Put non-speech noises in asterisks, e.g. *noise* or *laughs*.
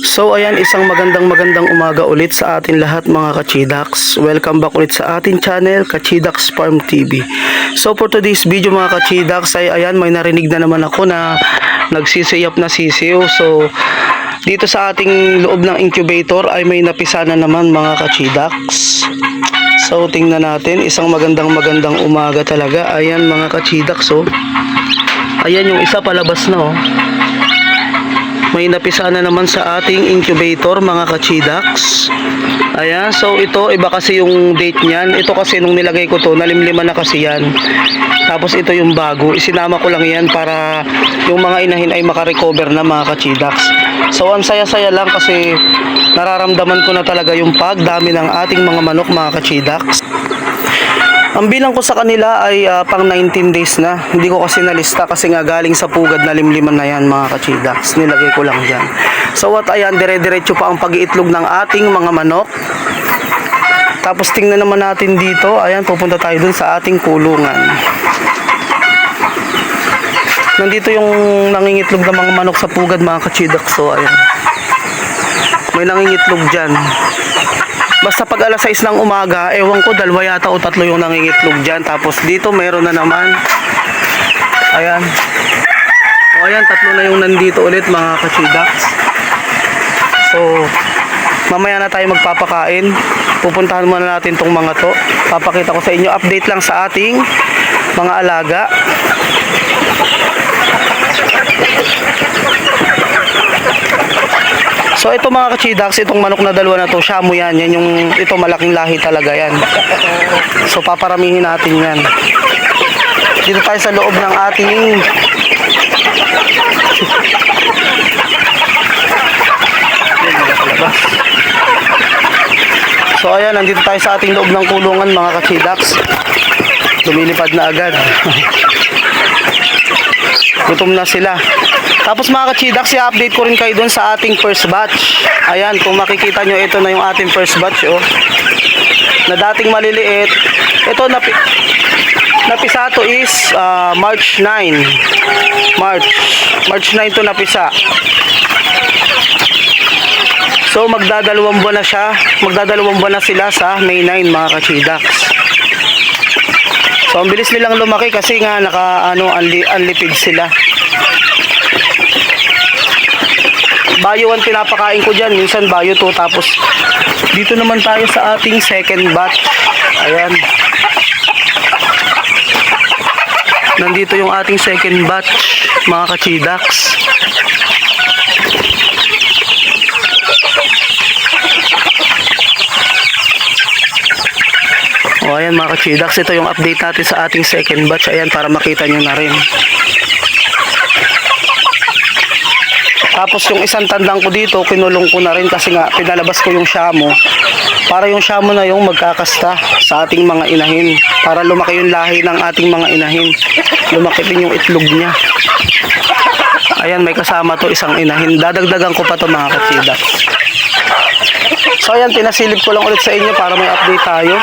So ayan, isang magandang magandang umaga ulit sa atin lahat mga kachidax. Welcome back ulit sa ating channel, Kachidax Farm TV. So for today's video mga kachidax ay ayan, may narinig na naman ako na nagsisiyap na sisiw. So dito sa ating loob ng incubator ay may napisa na naman mga kachidax. So tingnan natin, isang magandang magandang umaga talaga. Ayan mga kachidax oh. Ayan yung isa palabas na oh. May napisa na naman sa ating incubator mga kachidax. Ayan, so ito iba kasi yung date niyan. Ito kasi nung nilagay ko to, nalimlima na kasi yan. Tapos ito yung bago. Isinama ko lang yan para yung mga inahin ay makarecover na mga kachidax. So ang saya-saya lang kasi nararamdaman ko na talaga yung pagdami ng ating mga manok mga kachidax. Ang bilang ko sa kanila ay ah, pang 19 days na. Hindi ko kasi nalista kasi nga galing sa pugad na limliman na yan mga kachidax. Nilagay ko lang dyan. So what ayan, dire-diretso pa ang pag-iitlog ng ating mga manok. Tapos tingnan naman natin dito. Ayan, pupunta tayo dun sa ating kulungan. Nandito yung nangingitlog ng mga manok sa pugad mga kachidax. So ayan. May nangingitlog dyan. Basta pag alas 6 ng umaga, ewan ko, dalawa yata o tatlo yung nangingitlog dyan. Tapos dito, mayroon na naman. Ayan. O ayan, tatlo na yung nandito ulit mga kachidax. So, mamaya na tayo magpapakain. Pupuntahan muna natin tong mga to. Papakita ko sa inyo, update lang sa ating mga alaga. So ito mga kachidax, itong manok na dalawa na to, shamu yan. Yan yung, ito malaking lahi talaga yan. So paparamihin natin yan. Dito tayo sa loob ng ating So ayan, nandito tayo sa ating loob ng kulungan mga kachidax. Lumilipad na agad. *laughs* Gutom na sila. Tapos mga kachidax, i-update ko rin kayo doon sa ating first batch. Ayan, kung makikita nyo, ito na yung ating first batch, oh. Na dating maliliit. Ito, napi napisa to is ah, March 9. March. March 9 to napisa. So, magdadalawang buwan na siya. Magdadalawang buwan na sila sa May 9, mga kachidax. So, ang bilis nilang lumaki kasi nga naka, ano, anli, anlipid sila. Bayo ang pinapakain ko dyan. Minsan bayo to. Tapos dito naman tayo sa ating second batch. Ayan. Nandito yung ating second batch. Mga kachidax. O ayan mga kachidax. Ito yung update natin sa ating second batch. Ayan para makita nyo na rin. Tapos yung isang tandang ko dito, kinulong ko na rin kasi nga pinalabas ko yung shamo. Para yung shamo na yung magkakasta sa ating mga inahin. Para lumaki yung lahi ng ating mga inahin. Lumaki din yung itlog niya. Ayan, may kasama to isang inahin. Dadagdagan ko pa to mga katsida. So ayan, pinasilip ko lang ulit sa inyo para may update tayo.